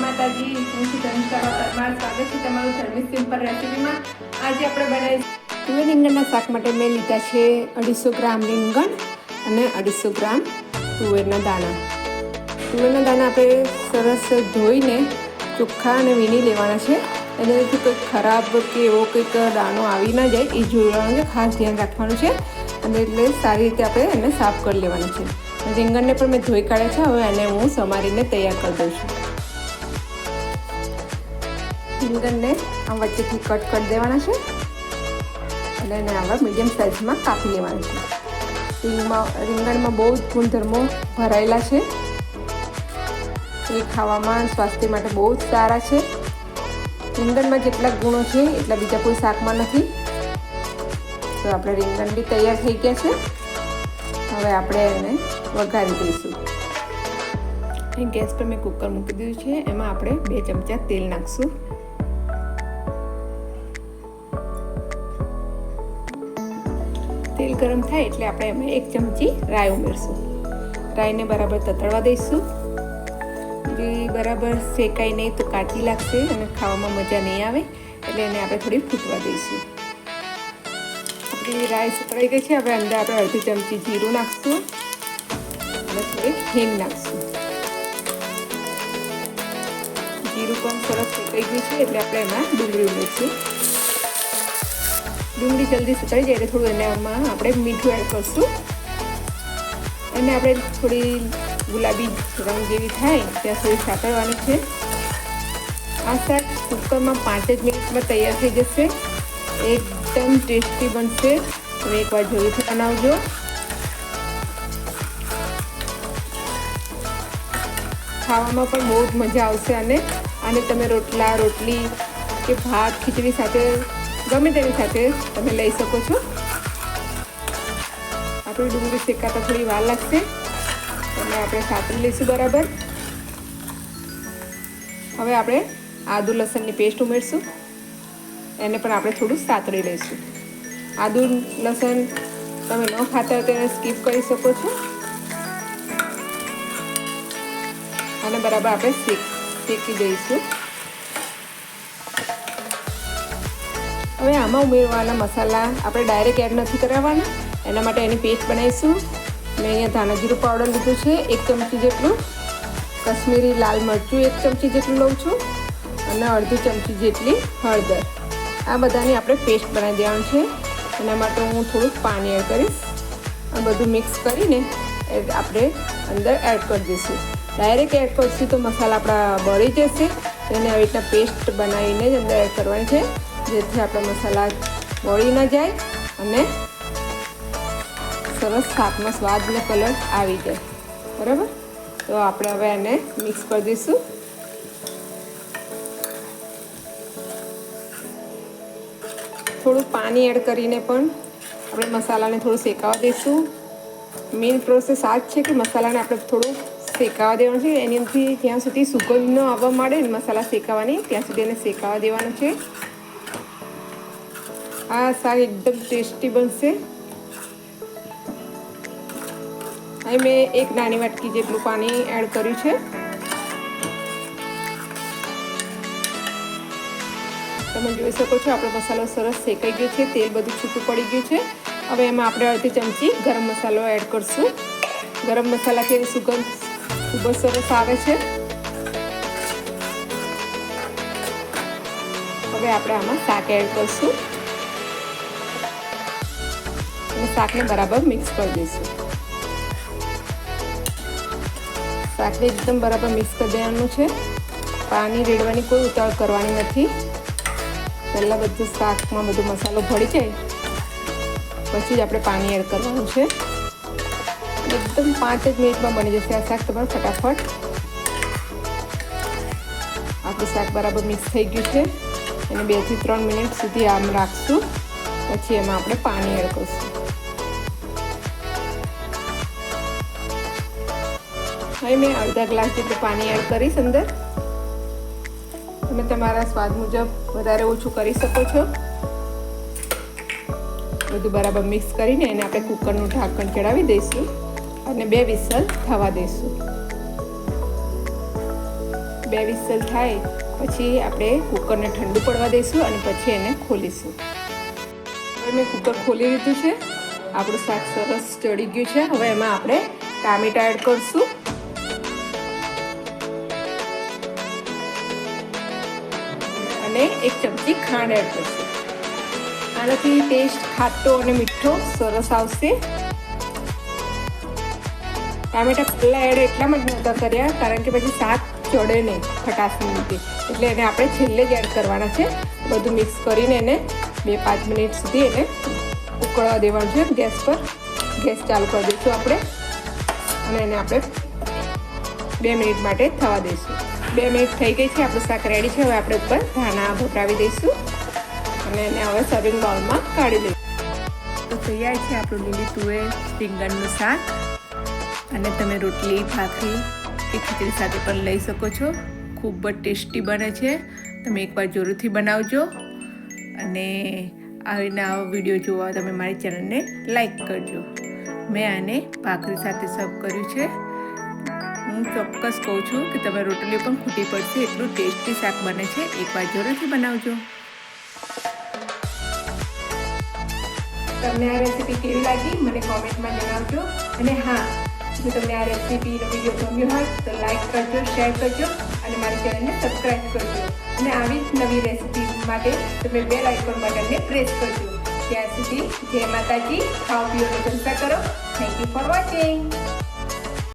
માતાજી. હું છું ધનુષા પરમાર સ્વાગત છે તમારું ધર્મી સિમ્પલ રેસીપીમાં. આજે આપણે બનાવીશું તુવેર રીંગણના શાક માટે મેં લીધા છે અઢીસો ગ્રામ રીંગણ અને અઢીસો ગ્રામ તુવેરના દાણા. તુવેરના દાણા આપણે સરસ ધોઈને ચોખ્ખા અને વીણી લેવાના છે. એનાથી કોઈ ખરાબ કે એવો કંઈક દાણો આવી ના જાય એ જોવાનું છે. ખાસ ધ્યાન રાખવાનું છે. અને એટલે સારી રીતે આપણે એને સાફ કરી લેવાના છે. રીંગણને પણ મેં ધોઈ કાઢ્યા છે. હવે એને હું સમારીને તૈયાર કરી દઉં છું. રીંગણને આમ વચ્ચેથી કટ કરી દેવાના છે. અને એને આવા મીડિયમ સાઇઝમાં કાપી લેવાના છે. રીંગમાં રીંગણમાં બહુ જ ગુણધર્મો ભરાયેલા છે. એ ખાવામાં સ્વાસ્થ્ય માટે બહુ જ સારા છે. રીંગણમાં જેટલા ગુણો છે, એટલા બીજા કોઈ શાકમાં નથી. તો આપણે રીંગણ બી તૈયાર થઈ ગયા છે. હવે આપણે એને વઘારી દઈશું. ગેસ પર મેં કુકર મૂકી દીધું છે. એમાં આપણે બે ચમચા તેલ નાખશું. તેલ ગરમ થાય એટલે આપણે એમાં એક ચમચી રાઈ ઉમેરશું. રાઈને બરાબર તતળવા દઈશું. જે બરાબર શેકાય નહીં તો કાચી લાગશે અને ખાવામાં મજા નહીં આવે એટલે એને આપણે થોડી ફૂટવા દઈશું. આપણી રાઈ સતળાઈ ગઈ છે, હવે અંદર આપણે અડધી ચમચી જીરું નાખશું અને થોડી હિંગ નાખશું. જીરું પણ સરસ શેકાઈ ગયું છે એટલે આપણે એમાં ડુંગળી ઉમેરશું. ડુંગળી જલ્દી સુકાઈ જાય એટલે થોડું એને આમાં આપણે મીઠું એડ કરશું. એને આપણે થોડી ગુલાબી રંગ જેવી થાય, ત્યાં સુધી સાતળવાની છે. આ શાક કુકરમાં પાંચ જ મિનિટમાં તૈયાર થઈ જશે. એકદમ ટેસ્ટી બનશે. તમે એકવાર જોઈથી બનાવજો. ખાવામાં પણ બહુ જ મજા આવશે અને આને તમે રોટલા, રોટલી કે ભાત, ખીચડી સાથે ગમે તેની સાથે તમે લઈ શકો છો. આપણી ડુંગળી શેકાતા થોડી વાર લાગશે. એટલે આપણે સાતરી લઈશું બરાબર. હવે આપણે આદુ લસણની પેસ્ટ ઉમેરશું. એને પણ આપણે થોડું સાતરી લઈશું. આદુ લસણ તમે ન ખાતા હોય તેને સ્કીપ કરી શકો છો. અને બરાબર આપણે શેક દઈશું. હવે આમાં ઉમેરવાના મસાલા આપણે ડાયરેક્ટ એડ નથી કરાવવાના. એના માટે એની પેસ્ટ બનાવીશું. મેં અહીંયા ધાણા જીરું પાવડર લીધું છે, એક ચમચી જેટલું. કશ્મીરી લાલ મરચું એક ચમચી જેટલું લઉં છું. અને અડધી ચમચી જેટલી હળદર. આ બધાની આપણે પેસ્ટ બનાવી દેવાનું છે. એના માટે હું થોડુંક પાણી એડ કરીશ. આ બધું મિક્સ કરીને આપણે અંદર એડ કરી દઈશું. ડાયરેક્ટ એડ કરશું તો મસાલા આપણા બળી જશે. તેને આવી રીતના પેસ્ટ બનાવીને જ અંદર એડ કરવાની છે. જેથી આપણા મસાલા બળી ન જાય અને સરસ શાકનો સ્વાદ અને કલર આવી જાય. બરાબર? તો આપણે હવે એને મિક્સ કરી દઈશું. થોડું પાણી એડ કરીને પણ આપણે મસાલાને થોડું શેકાવા દઈશું. મેઇન પ્રોસેસ આ જ છે કે મસાલાને આપણે થોડું શેકાવા દેવાનું છે. એની ત્યાં સુધી સુગંધ ન આવવા માંડે ને મસાલા શેકાવાની ત્યાં સુધી એને શેકાવા દેવાનું છે. આ શાક એકદમ ટેસ્ટી બનશે. અહીં મેં એક નાની વાટકી જેટલું પાણી એડ કર્યું છે. તમે જોઈ શકો છો, આપણો મસાલો સરસ શેકાઈ ગયો છે, તેલ બધું છૂટું પડી ગયું છે. હવે એમાં આપણે અડધી ચમચી ગરમ મસાલો એડ કરશું. ગરમ મસાલાથી સુગંધ ખૂબ જ સરસ આવે છે. હવે આપણે આમાં શાક એડ કરશું. અને શાકને બરાબર મિક્સ કરી દઈશું. શાકને એકદમ બરાબર મિક્સ કરી દેવાનું છે. પાણી રેડવાની કોઈ ઉતાવળ કરવાની નથી. પહેલાં બધું શાકમાં બધો મસાલો ભળી જાય. પછી જ આપણે પાણી એડ કરવાનું છે. એકદમ પાંચ જ મિનિટમાં બની જશે આ શાક તમારું ફટાફટ. આપણું શાક બરાબર મિક્સ થઈ ગયું છે. અને બેથી ત્રણ મિનિટ સુધી આમ રાખશું. પછી એમાં આપણે પાણી એડ કરશું. હવે મેં અડધા ગ્લાસ જેટલું પાણી એડ કરીશ અંદર. તમે તમારા સ્વાદ મુજબ વધારે ઓછું કરી શકો છો. બધું બરાબર મિક્સ કરીને એને આપણે કુકરનું ઢાંકણ ચડાવી દઈશું અને બે વિસલ થવા દઈશું. બે વિસલ થાય પછી આપણે કુકરને ઠંડુ પડવા દઈશું અને પછી એને ખોલીશું. હવે મેં કુકર ખોલી લીધું છે. આપણું શાક સરસ ચડી ગયું છે. હવે એમાં આપણે ટામેટા એડ કરશું. અને એક ચમચી ખાંડ એડ કરશું. આનાથી ટેસ્ટ ખાટો અને મીઠો સરસ આવશે. ટામેટા પહેલાં એડ એટલા માટે નહોતા કર્યા, કારણ કે પછી શાક ચડે નહીં ખટાશની લીધે એટલે એને આપણે છેલ્લે જ એડ કરવાના છે. બધું મિક્સ કરીને એને બે પાંચ મિનિટ સુધી એને ઉકળવા દેવાનું છે. ગેસ પર ગેસ ચાલુ કરી દઈશું આપણે. અને એને આપણે બે મિનિટ માટે થવા દઈશું. બે મિનિટ થઈ ગઈ છે, આપણું શાક રેડી છે, હવે આપણે ઉપર ધાણા ભભરાવી દઈશું. અને એને હવે સર્વિંગ બાઉલમાં કાઢી દઈશું. તો તૈયાર છે આપણું લીલી તુવેર રીંગણનું શાક. અને તમે રોટલી, ભાખરી કે ખીચડી સાથે પણ લઈ શકો છો. ખૂબ જ ટેસ્ટી બને છે. તમે એકવાર જરૂરથી બનાવજો. અને આવીને આવો વીડિયો જોવા તમે મારી ચેનલને લાઈક કરજો. મેં આને ભાખરી સાથે સર્વ કર્યું છે. હું ચોક્કસ કહું છું કે તમે રોટલી પણ ખૂટી પડશે, એટલું ટેસ્ટી શાક બને છે. એકવાર જરૂરથી બનાવજો. તમને આ રેસીપી કેવી લાગી, મને કોમેન્ટમાં જણાવજો. અને હા, જો તમને આ રેસીપીનો વીડિયો ગમ્યો હોય, તો લાઇક કરજો, શેર કરજો, અને મારી ચેનલને સબસ્ક્રાઈબ કરજો. અને આવી જ નવી રેસીપી માટે તમે બે આઇકોન બટનને પ્રેસ કરજો. ત્યાં સુધી જય માતાજી, ખાઓ પીઓને જલસા કરો. Thank you for watching